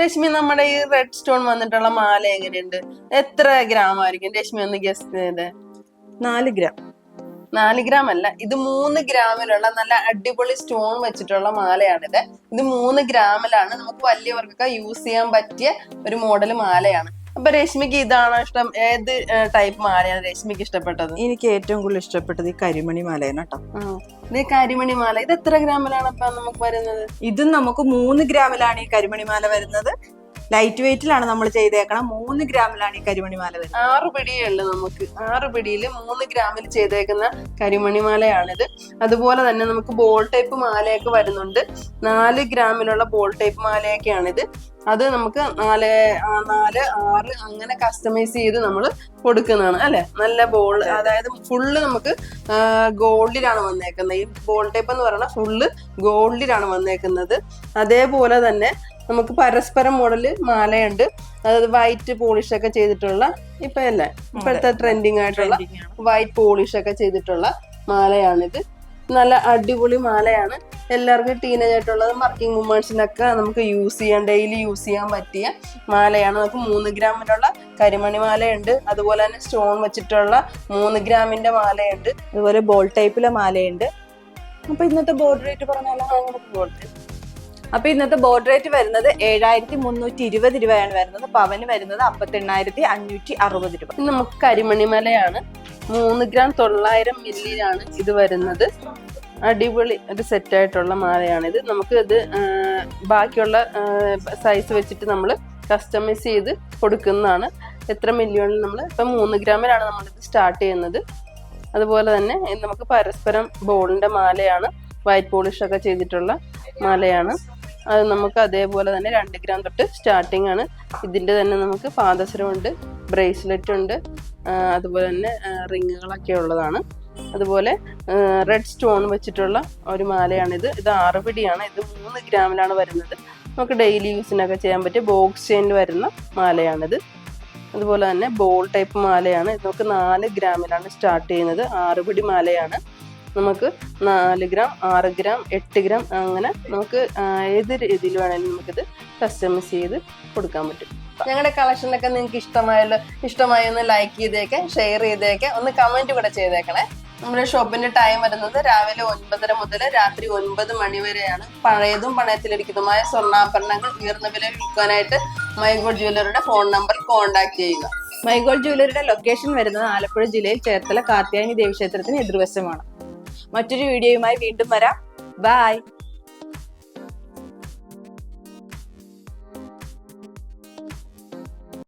രശ്മി നമ്മുടെ ഈ red stone വന്നിട്ടുള്ള മാല എങ്ങനെയുണ്ട്? എത്ര ഗ്രാം ആയിരിക്കും? രശ്മി ഒന്ന് ഗസ് ചെയ്ത്. നാല് ഗ്രാം നാല് ഗ്രാം അല്ല. ഇത് മൂന്ന് ഗ്രാമിലുള്ള നല്ല അടിപൊളി സ്റ്റോൺ വെച്ചിട്ടുള്ള മാലയാണിത്. ഇത് മൂന്ന് ഗ്രാമിലാണ് നമുക്ക് വലിയവർക്കൊക്കെ യൂസ് ചെയ്യാൻ പറ്റിയ ഒരു മോഡൽ മാലയാണ്. അപ്പൊ രശ്മിക്ക് ഇതാണോ ഇഷ്ടം? ഏത് ടൈപ്പ് മാലയാണ് രശ്മിക്ക് ഇഷ്ടപ്പെട്ടത്? എനിക്ക് ഏറ്റവും കൂടുതൽ ഇഷ്ടപ്പെട്ടത് ഈ കരിമണി മാലയാണ് കേട്ടോ. ഇത് കരിമണി മാല. ഇത് എത്ര ഗ്രാമിലാണ് അപ്പൊ നമുക്ക് വരുന്നത്? ഇതും നമുക്ക് മൂന്ന് ഗ്രാമിലാണ് ഈ കരിമണി മാല വരുന്നത്. ലൈറ്റ് വെയിറ്റിലാണ് നമ്മൾ ചെയ്തേക്കണം മൂന്ന് ഗ്രാമിലാണ് ഈ കരിമണി മാല വരുന്നത്. ആറ് പിടിയേ ഉള്ളു നമുക്ക്. ആറ് പിടിയിൽ മൂന്ന് ഗ്രാമിൽ ചെയ്തേക്കുന്ന കരിമണി മാലയാണിത്. അതുപോലെ തന്നെ നമുക്ക് ബോൾ ടൈപ്പ് മാലയൊക്കെ വരുന്നുണ്ട്. നാല് ഗ്രാമിലുള്ള ബോൾ ടൈപ്പ് മാലയൊക്കെയാണിത്. അത് നമുക്ക് നാല് നാല് ആറ് അങ്ങനെ കസ്റ്റമൈസ് ചെയ്ത് നമ്മൾ കൊടുക്കുന്നതാണ് അല്ലെ? നല്ല ബോൾ അതായത് ഫുള്ള് നമുക്ക് ഗോൾഡിലാണ് വന്നേക്കുന്നത്. ഈ ബോൾ ടൈപ്പ് എന്ന് പറയുന്നത് ഫുള്ള് ഗോൾഡിലാണ് വന്നേക്കുന്നത്. അതേപോലെ തന്നെ നമുക്ക് പരസ്പരം മോഡൽ മാലയുണ്ട്. അതായത് വൈറ്റ് പോളിഷ് ഒക്കെ ചെയ്തിട്ടുള്ള ഇപ്പൊ അല്ലേ? ഇപ്പോഴത്തെ ട്രെൻഡിങ് ആയിട്ടുള്ള വൈറ്റ് പോളിഷ് ഒക്കെ ചെയ്തിട്ടുള്ള മാലയാണിത്. നല്ല അടിപൊളി മാലയാണ്. എല്ലാവർക്കും ടീനേജ് ആയിട്ടുള്ളത് വർക്കിംഗ് വുമൺസിനൊക്കെ നമുക്ക് യൂസ് ചെയ്യാൻ ഡെയിലി യൂസ് ചെയ്യാൻ പറ്റിയ മാലയാണ്. നമുക്ക് മൂന്ന് ഗ്രാമിലുള്ള കരിമണി മാലയുണ്ട്. അതുപോലെ തന്നെ സ്റ്റോൺ വെച്ചിട്ടുള്ള മൂന്ന് ഗ്രാമിന്റെ മാലയുണ്ട്. അതുപോലെ ബോൾ ടൈപ്പിലെ മാലയുണ്ട്. അപ്പൊ ഇന്നത്തെ ബോർഡർ റേറ്റ് പറഞ്ഞാലോ ഗോൾഡ് അപ്പൊ ഇന്നത്തെ ബോർഡർ റേറ്റ് വരുന്നത് ഏഴായിരത്തി മുന്നൂറ്റി ഇരുപത് രൂപയാണ് വരുന്നത്. പവന് വരുന്നത് അമ്പത്തി എണ്ണായിരത്തി അഞ്ഞൂറ്റി അറുപത് രൂപ നമുക്ക് കരിമണി മലയാണ്. മൂന്ന് ഗ്രാം തൊള്ളായിരം മില്ലിയിലാണ് ഇത് വരുന്നത്. അടിപൊളി ഒരു സെറ്റായിട്ടുള്ള മാലയാണിത്. നമുക്ക് ഇത് ബാക്കിയുള്ള സൈസ് വെച്ചിട്ട് നമ്മൾ കസ്റ്റമൈസ് ചെയ്ത് കൊടുക്കുന്നതാണ്. എത്ര മില്യണിൽ നമ്മൾ ഇപ്പം മൂന്ന് ഗ്രാമിലാണ് നമ്മളിത് സ്റ്റാർട്ട് ചെയ്യുന്നത്. അതുപോലെ തന്നെ നമുക്ക് പരസ്പരം ബോളിന്റെ മാലയാണ് വൈറ്റ് പോളിഷൊക്കെ ചെയ്തിട്ടുള്ള മാലയാണ്. അത് നമുക്ക് അതേപോലെ തന്നെ രണ്ട് ഗ്രാം തൊട്ട് സ്റ്റാർട്ടിംഗ് ആണ്. ഇതിന്റെ തന്നെ നമുക്ക് പാദസരമുണ്ട് ബ്രേസ്ലെറ്റ് ഉണ്ട് അതുപോലെ തന്നെ റിങ്ങുകളൊക്കെ ഉള്ളതാണ്. അതുപോലെ റെഡ് സ്റ്റോൺ വെച്ചിട്ടുള്ള ഒരു മാലയാണിത്. ഇത് ആറുപിടിയാണ്. ഇത് മൂന്ന് ഗ്രാമിലാണ് വരുന്നത്. നമുക്ക് ഡെയിലി യൂസിനൊക്കെ ചെയ്യാൻ പറ്റിയ ബോക്സ് ചെയിനിൽ വരുന്ന മാലയാണിത്. അതുപോലെ തന്നെ ബോൾ ടൈപ്പ് മാലയാണ്. ഇത് നമുക്ക് നാല് ഗ്രാമിലാണ് സ്റ്റാർട്ട് ചെയ്യുന്നത്. ആറുപിടി മാലയാണ്. നമുക്ക് നാല് ഗ്രാം ആറ് ഗ്രാം എട്ട് ഗ്രാം അങ്ങനെ നമുക്ക് ഏത് രീതിയിൽ വേണമെങ്കിലും നമുക്കിത് കസ്റ്റമൈസ് ചെയ്ത് കൊടുക്കാൻ പറ്റും. ഞങ്ങളുടെ കളക്ഷനൊക്കെ നിങ്ങൾക്ക് ഇഷ്ടമായല്ലോ ഇഷ്ടമായി ഒന്ന് ലൈക്ക് ചെയ്തേക്കെ ഷെയർ ചെയ്തേക്കെ ഒന്ന് കമന്റ് കൂടെ ചെയ്തേക്കണേ. നമ്മുടെ ഷോപ്പിന്റെ ടൈം വരുന്നത് രാവിലെ ഒൻപതര മുതൽ രാത്രി ഒൻപത് മണി വരെയാണ്. പഴയതും പണയത്തിലിരിക്കുന്നതുമായ സ്വർണാഭരണങ്ങൾ ഉയർന്ന വിലയിൽ വിൽക്കാനായിട്ട് മൈഗോൾ ജ്വല്ലറിയുടെ ഫോൺ നമ്പർ കോൺടാക്ട് ചെയ്യുക. മൈഗോൾ ജ്വല്ലറിയുടെ ലൊക്കേഷൻ വരുന്നത് ആലപ്പുഴ ജില്ലയിൽ ചേർത്തല കാർത്യായനി ദേവീക്ഷേത്രത്തിന് എതിർവശമാണ്. മറ്റൊരു വീഡിയോയുമായി വീണ്ടും വരാം. ബൈ